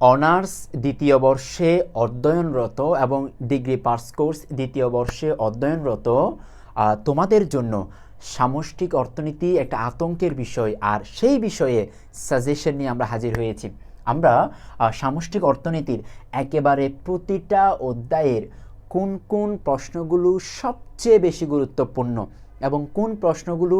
Honours দ্বিতীয় বর্ষে অধ্যয়নরত এবং ডিগ্রি পাস কোর্স দ্বিতীয় বর্ষে অধ্যয়নরত তোমাদের জন্য সামষ্টিক অর্থনীতি একটা আতঙ্কের বিষয়। আর সেই বিষয়ে সাজেশন নিয়ে আমরা হাজির হয়েছি। আমরা সামষ্টিক অর্থনীতির একেবারে প্রতিটা অধ্যায়ের কোন কোন প্রশ্নগুলো সবচেয়ে বেশি গুরুত্বপূর্ণ এবং কোন প্রশ্নগুলো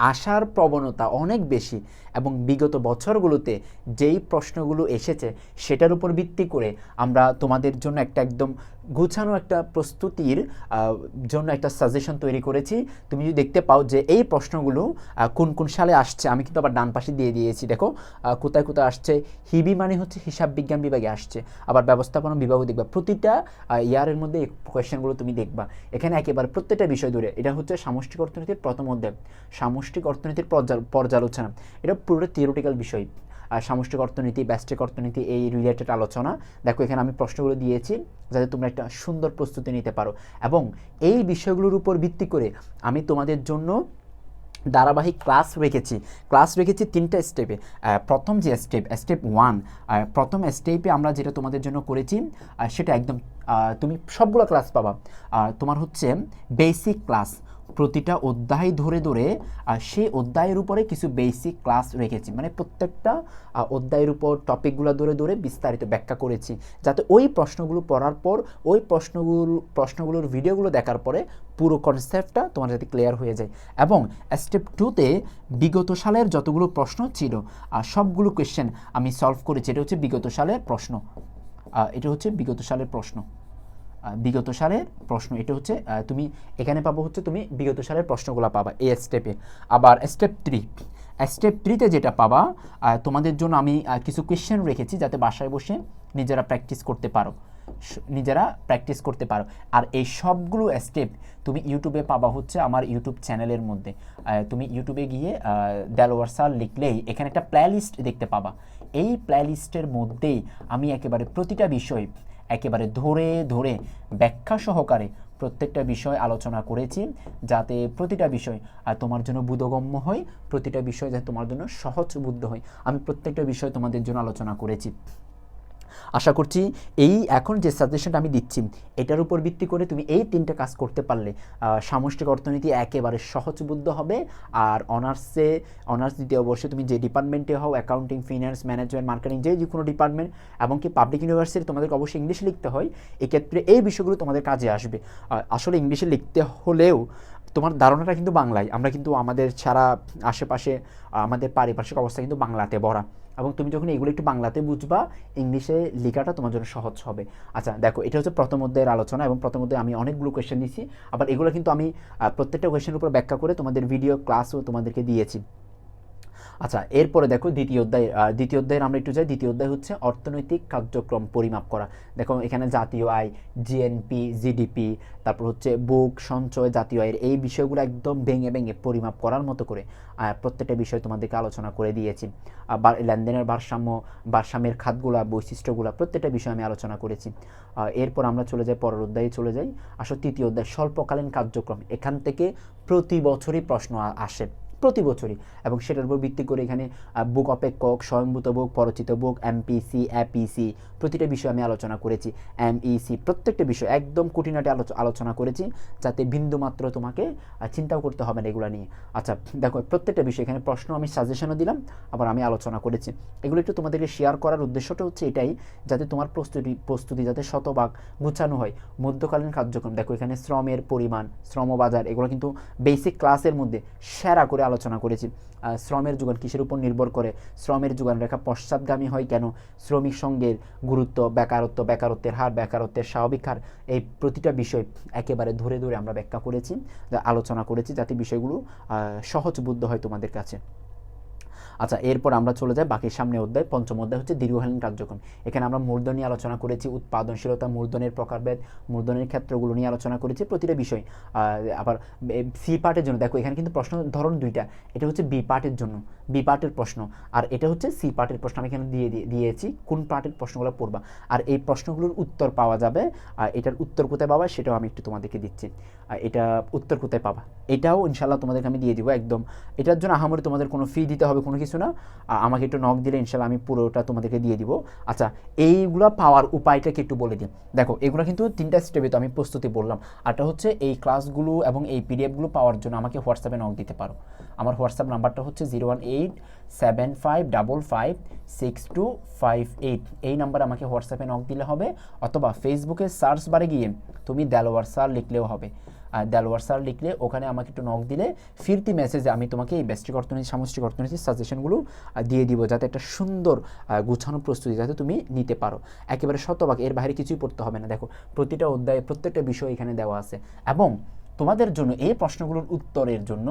আসার প্রবণতা অনেক বেশি এবং বিগত বছরগুলোতে যেই প্রশ্নগুলো এসেছে সেটার উপর ভিত্তি করে আমরা তোমাদের জন্য একটা একদম গুছানো একটা প্রস্তুতির জন্য একটা সাজেশন তৈরি করেছি। তুমি যদি দেখতে পাও যে এই প্রশ্নগুলো কোন কোন সালে আসছে, আমি কিন্তু আবার ডান পাশে দিয়ে দিয়েছি, দেখো কোথায় কোথায় আসছে? হিবি মানে হচ্ছে হিসাব বিজ্ঞান বিভাগে আসছে। আবার ব্যবস্থাপনা বিভাগও দেখবা। প্রতিটা ইয়ারের মধ্যে কোয়েশ্চেনগুলো তুমি দেখবা। এখানে একেবারে প্রত্যেকটা বিষয় ধরে, এটা হচ্ছে সামষ্টিক অর্থনীতির প্রথম অধ্যায়। সামষ্টিক অর্থনীতির পর্যা- পর্যালোচনা। এটা পুরোটা থিওরিটিক্যাল বিষয়। সামষ্টিক অর্থনীতি, ব্যষ্টিক অর্থনীতি এই রিলেটেড আলোচনা। দেখো, এখানে আমি প্রশ্নগুলো দিয়েছি যাতে তোমরা একটা সুন্দর প্রস্তুতি নিতে পারো। এবং এই বিষয়গুলোর উপর ভিত্তি করে আমি তোমাদের জন্য ধারাবাহিক ক্লাস রেখেছি। ক্লাস রেখেছি তিনটা স্টেপে প্রথম যে স্টেপ স্টেপ ওয়ান প্রথম স্টেপে আমরা যেটা তোমাদের জন্য করেছি সেটা একদম তুমি সবগুলো ক্লাস পাবা। তোমার হচ্ছে বেসিক ক্লাস প্রতিটা অধ্যায় ধরে ধরে সেই অধ্যায়ের উপরে কিছু বেসিক ক্লাস রেখেছি। মানে প্রত্যেকটা অধ্যায়ের উপর টপিকগুলো ধরে ধরে বিস্তারিত ব্যাখ্যা করেছি। যাতে ওই প্রশ্নগুলো পড়ার পর, ওই প্রশ্নগুলো, প্রশ্নগুলোর ভিডিওগুলো দেখার পরে পুরো কনসেপ্টটা তোমার যাতে ক্লিয়ার হয়ে যায়। এবং স্টেপ টুতে বিগত সালের যতগুলো প্রশ্ন ছিল আর সবগুলো কোয়েশ্চেন আমি সলভ করেছি। এটা হচ্ছে বিগত সালের প্রশ্ন। এটা হচ্ছে বিগত সালের প্রশ্ন। বিগত সালের প্রশ্ন, এটা হচ্ছে তুমি এখানে পাবো হচ্ছে তুমি বিগত সালের প্রশ্নগুলো পাবা এই স্টেপে আবার স্টেপ থ্রি স্টেপ থ্রিতে যেটা পাবা তোমাদের জন্য আমি কিছু কোয়েশ্চেন রেখেছি যাতে বাসায় বসে নিজেরা প্র্যাকটিস করতে পারো নিজেরা প্র্যাকটিস করতে পারো। আর এই সবগুলো স্টেপ তুমি ইউটিউবে পাবা হচ্ছে আমার ইউটিউব চ্যানেলের মধ্যে। তুমি ইউটিউবে গিয়ে দেলোয়ার স্যার লিখলেই এখানে একটা প্লেলিস্ট দেখতে পাবা। এই প্লেলিস্টের মধ্যেই আমি একেবারে প্রতিটা বিষয় একেবারে ধরে ধরে ব্যাখ্যা সহকারে প্রত্যেকটা বিষয় আলোচনা করেছি যাতে প্রতিটা বিষয় আর তোমার জন্য বোধগম্য হয়, প্রতিটা বিষয় যাতে তোমার জন্য সহজ বুদ্ধ হয়। আমি প্রত্যেকটা বিষয় তোমাদের জন্য আলোচনা করেছি। আশা করছি এই এখন যে সাজেশনটা আমি দিচ্ছি, এটার উপর ভিত্তি করে তুমি এই তিনটে কাজ করতে পারলে সামষ্টিক অর্থনীতি একেবারে সহজবুদ্ধ হবে আর অনার্সে অনার্স দ্বিতীয় বর্ষে তুমি যে ডিপার্টমেন্টে হও অ্যাকাউন্টিং ফিনান্স ম্যানেজমেন্ট মার্কেটিং যে কোনো ডিপার্টমেন্ট এমনকি পাবলিক ইউনিভার্সিটি তোমাদেরকে অবশ্যই ইংলিশে লিখতে হয়, এক্ষেত্রে এই বিষয়গুলো তোমাদের কাজে আসবে। আসলে ইংলিশে লিখতে হলেও তোমার ধারণাটা কিন্তু বাংলায়। আমরা কিন্তু আমাদের ছাড়া আশেপাশে, আমাদের পারিপার্শ্বিক অবস্থা কিন্তু বাংলাতে ভরা। এবং তুমি যখন এগুলো একটু বাংলাতে বুঝবা, ইংলিশে লেখাটা তোমার জন্য সহজ হবে। আচ্ছা দেখো, এটা হচ্ছে প্রথম অধ্যায়ের আলোচনা এবং প্রথম অধ্যায়ে আমি অনেকগুলো কোয়েশ্চেন দিয়েছি আবার এগুলো কিন্তু আমি প্রত্যেকটা কোয়েশ্চেনের উপর ব্যাখ্যা করে তোমাদের ভিডিও ক্লাসও তোমাদেরকে দিয়েছি। আচ্ছা এরপরে দেখো দ্বিতীয় অধ্যায় দ্বিতীয় অধ্যায়ের আমরা একটু যাই। দ্বিতীয় অধ্যায় হচ্ছে অর্থনৈতিক কার্যক্রম পরিমাপ করা। দেখো, এখানে জাতীয় আয় জিএনপি জিডিপি তারপর হচ্ছে বুক, সঞ্চয়, জাতীয় আয়ের এই বিষয়গুলো একদম ভেঙে ভেঙে পরিমাপ করার মতো করে প্রত্যেকটা বিষয় তোমাদেরকে আলোচনা করে দিয়েছি। আবার লেনদেনের ভারসাম্য, ভারসাম্যের খাতগুলা, বৈশিষ্ট্যগুলা প্রত্যেকটা বিষয় আমি আলোচনা করেছি। এরপর আমরা চলে যাই, পরের অধ্যায়ে চলে যাই। আসলে তৃতীয় অধ্যায়, স্বল্পকালীন কার্যক্রম। এখান থেকে প্রতি বছরই প্রশ্ন আসে। প্রতি বছরই। এবং সেটার উপর ভিত্তি করে এখানে বুক অপেক্ষক, স্বয়ংভূত বুক পরিচিত বুক এমপিসি অ্যাপিসি প্রতিটা বিষয় আমি আলোচনা করেছি। এমইসি প্রত্যেকটা বিষয়, একদম আলোচ- আলোচনা করেছি যাতে বিন্দুমাত্র তোমাকে চিন্তাও করতে হবে না এগুলো নিয়ে। আচ্ছা দেখো, প্রত্যেকটা বিষয়, এখানে প্রশ্ন আমি সাজেশনও দিলাম, আবার আমি আলোচনা করেছি। এগুলো একটু তোমাদেরকে শেয়ার করার উদ্দেশ্যটা হচ্ছে এটাই, যাতে তোমার প্রস্তুতি প্রস্তুতি যাতে শতভাগ গুছানো হয়। মধ্যকালীন কার্যক্রম, দেখো এখানে শ্রমের পরিমাণ শ্রমবাজার এগুলো কিন্তু বেসিক ক্লাসের মধ্যে সেরা করে আলোচনা করেছি। আহ, শ্রমের যুগান কিসের উপর নির্ভর করে? শ্রমের যুগান রেখা পশ্চাৎগামী হয় কেন? শ্রমিক সঙ্গের গুরুত্ব বেকারত্ব বেকারত্বের হার বেকারত্বের স্বাভাবিক হার এই প্রতিটা বিষয় একেবারে ধরে ধরে আমরা ব্যাখ্যা করেছি আলোচনা করেছি যাতে বিষয়গুলো সহজবুদ্ধ হয় তোমাদের কাছে। আচ্ছা এরপর আমরা চলে যাই বাকি সামনে অধ্যায়, পঞ্চম অধ্যায় হচ্ছে দীর্ঘকালীন কার্যক্রম। এখানে আমরা মূলধন নিয়ে আলোচনা করেছি, উৎপাদনশীলতা, মূলধনের প্রকারভেদ, মূলধনের ক্ষেত্রগুলো নিয়ে আলোচনা করেছি, প্রতিটা বিষয়। আবার সি পার্টের জন্য, দেখো এখানে কিন্তু প্রশ্ন, ধরন দুইটা। এটা হচ্ছে বি পার্টের জন্য, বি পার্টের প্রশ্ন। আর এটা হচ্ছে সি পার্টের প্রশ্ন, আমি এখানে দিয়ে, দিয়ে- দিয়েছি, কোন পার্টের প্রশ্নগুলো পড়বা। আর এই প্রশ্নগুলোর উত্তর পাওয়া যাবে, আর এটার উত্তর কোথায় পাবা সেটাও আমি একটু তোমাদেরকে দিচ্ছি। এটা উত্তর কোথায় পাবা? এটাও ইনশাল্লাহ তোমাদেরকে আমি দিয়ে দিব একদম। এটার জন্য আহামরি তোমাদের কোনো ফি দিতে হবে, কোনো কিছু না আমাকে একটু নক দিলে ইনশাল্লাহ আমি পুরোটা তোমাদেরকে দিয়ে দিব। আচ্ছা এইগুলা পাওয়ার উপায়টাকে একটু বলে দিই দেখো, এগুলো কিন্তু তিনটা স্টেপে তো আমি প্রস্তুতি বললাম। আরটা হচ্ছে এই ক্লাসগুলো এবং এই পিডিএফগুলো পাওয়ার জন্য আমাকে হোয়াটসঅ্যাপে নক দিতে পারো। আমার হোয়াটসঅ্যাপ নাম্বারটা হচ্ছে zero one eight seven five double five six two five eight এই নাম্বার আমাকে হোয়াটসঅ্যাপে নক দিলে হবে, অথবা ফেসবুকে সার্চ বারে গিয়ে তুমি দেলোয়ার স্যার লিখলেও হবে। আর দেলোয়ার স্যার লিখলে, ওখানে আমাকে একটু নক দিলে, ফিরতি মেসেজে আমি তোমাকে এই ব্যষ্টিক অর্থনীতি সামষ্টিক অর্থনীতির সাজেশনগুলো দিয়ে দিব যাতে একটা সুন্দর গুছানো প্রস্তুতি যাতে তুমি নিতে পারো। একেবারে শতভাগ, এর বাইরে কিছুই পড়তে হবে না। দেখো, প্রতিটা অধ্যায়ে প্রত্যেকটা বিষয় এখানে দেওয়া আছে। এবং তোমাদের জন্য, এই প্রশ্নগুলোর উত্তরের জন্য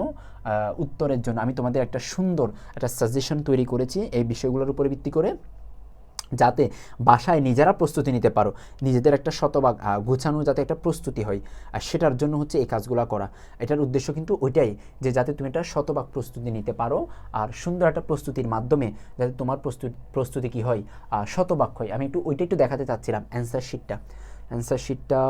উত্তরের জন্য আমি তোমাদের একটা সুন্দর একটা সাজেশন তৈরি করেছি। এই বিষয়গুলোর উপরে ভিত্তি করে যাতে বাসায় নিজেরা প্রস্তুতি নিতে পারো, নিজেদের একটা শতভাগ গুছানো যাতে একটা প্রস্তুতি হয়। আর সেটার জন্য হচ্ছে এই কাজগুলো করা। এটার উদ্দেশ্য কিন্তু ওইটাই যে যাতে তুমি একটা শতভাগ প্রস্তুতি নিতে পারো আর সুন্দর একটা প্রস্তুতির মাধ্যমে যাতে তোমার প্রস্তুতি প্রস্তুতি কী হয় শতভাগ হয়। আমি একটু, ওইটা একটু দেখাতে চাচ্ছিলাম অ্যান্সার শিটটা অ্যান্সার শিটটা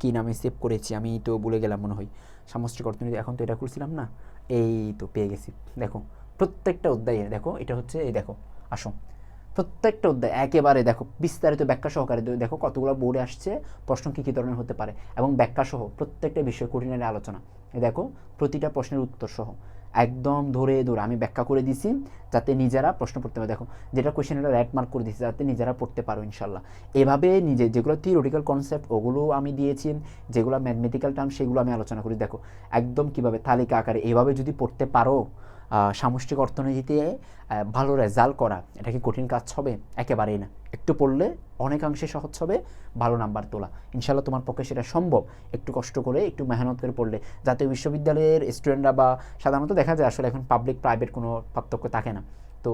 কী নামে সেভ করেছি? আমি তো ভুলে গেলাম মনে হয়। সামষ্টিক অর্থনীতি এখন তো এটা করছিলাম না? এই তো পেয়ে গেছি। দেখো, প্রত্যেকটা অধ্যায়ে, দেখো, এটা হচ্ছে, এই দেখো, আসো। প্রত্যেকটা অধ্যায়, একেবারে দেখো, বিস্তারিত ব্যাখ্যা সহকারে দেখো কতগুলো বোর্ডে আসছে, প্রশ্ন কী কী ধরনের হতে পারে, এবং ব্যাখ্যা সহ প্রত্যেকটা বিষয় কঠিনের আলোচনা। দেখো, প্রতিটা প্রশ্নের উত্তর সহ, একদম ধরে ধরে, আমি ব্যাখ্যা করে দিছি, যাতে নিজেরা প্রশ্ন পড়তে পারে। দেখো, যেটা কোয়েশ্চেন এটা র্যাট মার্ক করে দিছি যাতে নিজেরা পড়তে পারো, ইনশাল্লাহ। এভাবে নিজে, যেগুলো থিওরিটিক্যাল কনসেপ্ট ওগুলো আমি দিয়েছি, যেগুলো ম্যাথমেটিক্যাল টার্ম সেগুলো আমি আলোচনা করি। দেখো, একদম কীভাবে, তালিকা আকারে, এভাবে যদি পড়তে পারো সামষ্টিক অর্থনীতিতে ভালো রেজাল্ট করা, এটা কি কঠিন কাজ হবে? একেবারেই না। একটু পড়লে অনেকাংশে সহজ হবে, ভালো নাম্বার তোলা। ইনশাল্লাহ তোমার পক্ষে সেটা সম্ভব। একটু কষ্ট করে, একটু মেহনত করে পড়লে। জাতীয় বিশ্ববিদ্যালয়ের স্টুডেন্টরা বা সাধারণত দেখা যায় আসলে এখন পাবলিক প্রাইভেট কোনো পার্থক্য থাকে না। তো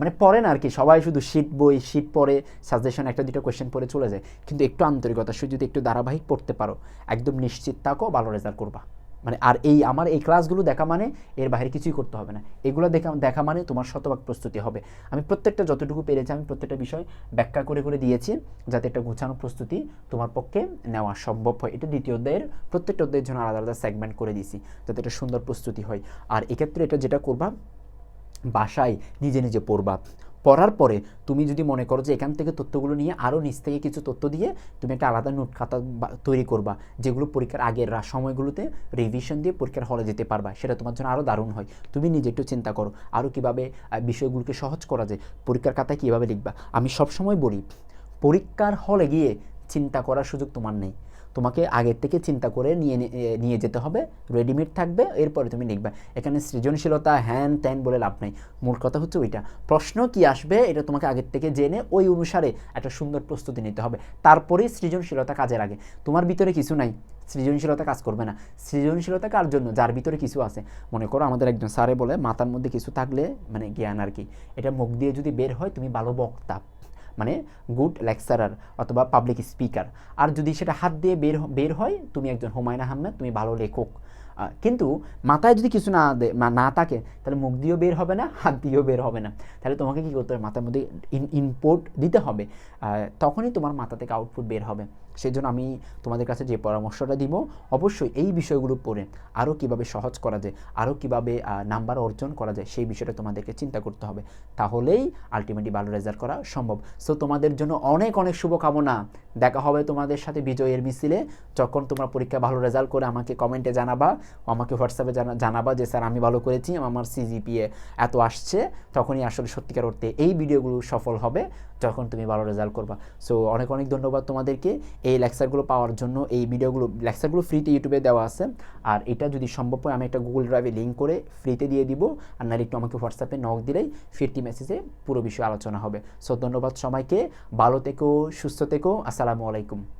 মানে পড়ে না আর কি সবাই শুধু শীত বই, শীত পড়ে সাজেশন একটা দুটো কোয়েশ্চেন পড়ে চলে যায়। কিন্তু একটু আন্তরিকতা শুধু যদি একটু ধারাবাহিক পড়তে পারো, একদম নিশ্চিত থাকো, ভালো রেজাল্ট করবা। মানে আর এই আমার এই ক্লাসগুলো দেখা মানে এর বাইরে কিছুই করতে হবে না। এগুলো দেখা দেখা মানে তোমার শতভাগ প্রস্তুতি হবে। আমি প্রত্যেকটা যতটুকু পেরেছি, আমি প্রত্যেকটা বিষয় ব্যাখ্যা করে করে দিয়েছি যাতে একটা গুছানো প্রস্তুতি তোমার পক্ষে নেওয়া সম্ভব হয়। এটা দ্বিতীয় অধ্যায়ের, প্রত্যেকটা অধ্যায়ের জন্য আলাদা আলাদা সেগমেন্ট করে দিয়েছি যাতে একটা সুন্দর প্রস্তুতি হয়। আর এক্ষেত্রে এটা যেটা করবা, বাসায় নিজে নিজে পড়বা। পড়ার পরে তুমি যদি মনে করো যে এখান থেকে তথ্যগুলো নিয়ে আরও নিচ থেকে কিছু তথ্য দিয়ে তুমি একটা আলাদা নোট খাতা তৈরি করবা, যেগুলো পরীক্ষার আগের সময়গুলোতে রিভিশন দিয়ে পরীক্ষার হলে যেতে পারবা। সেটা তোমার জন্য আরও দারুণ হয়। তুমি নিজে একটু চিন্তা করো আরও কীভাবে বিষয়গুলোকে সহজ করা যায়, পরীক্ষার খাতায় কীভাবে লিখবা। আমি সবসময় বলি, পরীক্ষার হলে গিয়ে চিন্তা করার সুযোগ তোমার নেই। তোমাকে আগের থেকে চিন্তা করে নিয়ে নিয়ে যেতে হবে রেডিমেড থাকবে, এরপরে তুমি লিখবে। এখানে সৃজনশীলতা হ্যান ত্যান বলে লাভ নেই। মূল কথা হচ্ছে ওইটা। প্রশ্ন কি আসবে, এটা তোমাকে আগের থেকে জেনে ওই অনুসারে একটা সুন্দর প্রস্তুতি নিতে হবে। তারপরেই সৃজনশীলতা কাজে লাগে। তোমার ভিতরে কিছু নাই। সৃজনশীলতা কাজ করবে না। সৃজনশীলতা কার জন্য? যার ভিতরে কিছু আছে। মনে করো আমাদের একজন স্যারে বলে, মাথার মধ্যে কিছু থাকলে মানে জ্ঞান আর কি, এটা মুখ দিয়ে যদি বের হয়, তুমি ভালো বক্তা। মানে গুড লেকচারার অথবা পাবলিক স্পিকার আর যদি সেটা হাত দিয়ে বের বের হয়, তুমি একজন হুমায়ুন আহমেদ, তুমি ভালো লেখক। কিন্তু মাথায় যদি কিছু না না থাকে, তাহলে মুখ দিয়েও বের হবে না, হাত দিয়েও বের হবে না। তাহলে তোমাকে কী করতে হবে? মাথার মধ্যে ইন ইনপুট দিতে হবে। তখনই তোমার মাথা থেকে আউটপুট বের হবে। সেই জন্য আমি তোমাদের কাছে যে পরামর্শটা দিব, অবশ্যই এই বিষয়গুলো পড়ে আরও কীভাবে সহজ করা যায় আরও কীভাবে নাম্বার অর্জন করা যায়, সেই বিষয়টা তোমাদেরকে চিন্তা করতে হবে। তাহলেই আলটিমেটলি ভালো রেজাল্ট করা সম্ভব। সো তোমাদের জন্য অনেক অনেক শুভকামনা। দেখা হবে তোমাদের সাথে বিজয়ের মিছিলে। যখন তোমরা পরীক্ষা ভালো রেজাল্ট করে আমাকে কমেন্টে জানাবা, আমাকে হোয়াটসঅ্যাপে জানা, জানাবা যে, স্যার, আমি ভালো করেছি, আমার সিজিপিএ এত আসছে। তখনই আসলে সত্যিকার অর্থে এই ভিডিওগুলো সফল হবে। যখন তুমি ভালো রেজাল্ট করবা। সো অনেক অনেক ধন্যবাদ তোমাদেরকে এই লেকচারগুলো পাওয়ার জন্য। এই ভিডিওগুলো লেকচারগুলো ফ্রিতে ইউটিউবে দেওয়া আছে। আর এটা যদি সম্ভব হয়, আমি একটা গুগল ড্রাইভে লিঙ্ক করে ফ্রিতে দিয়ে দিব। আর নাহলে একটু আমাকে হোয়াটসঅ্যাপে নক দিলেই ফিরতি মেসেজে পুরো বিষয়ে আলোচনা হবে। সো ধন্যবাদ সবাইকে। ভালো থেকো, সুস্থ থেকো। আসসালামু আলাইকুম।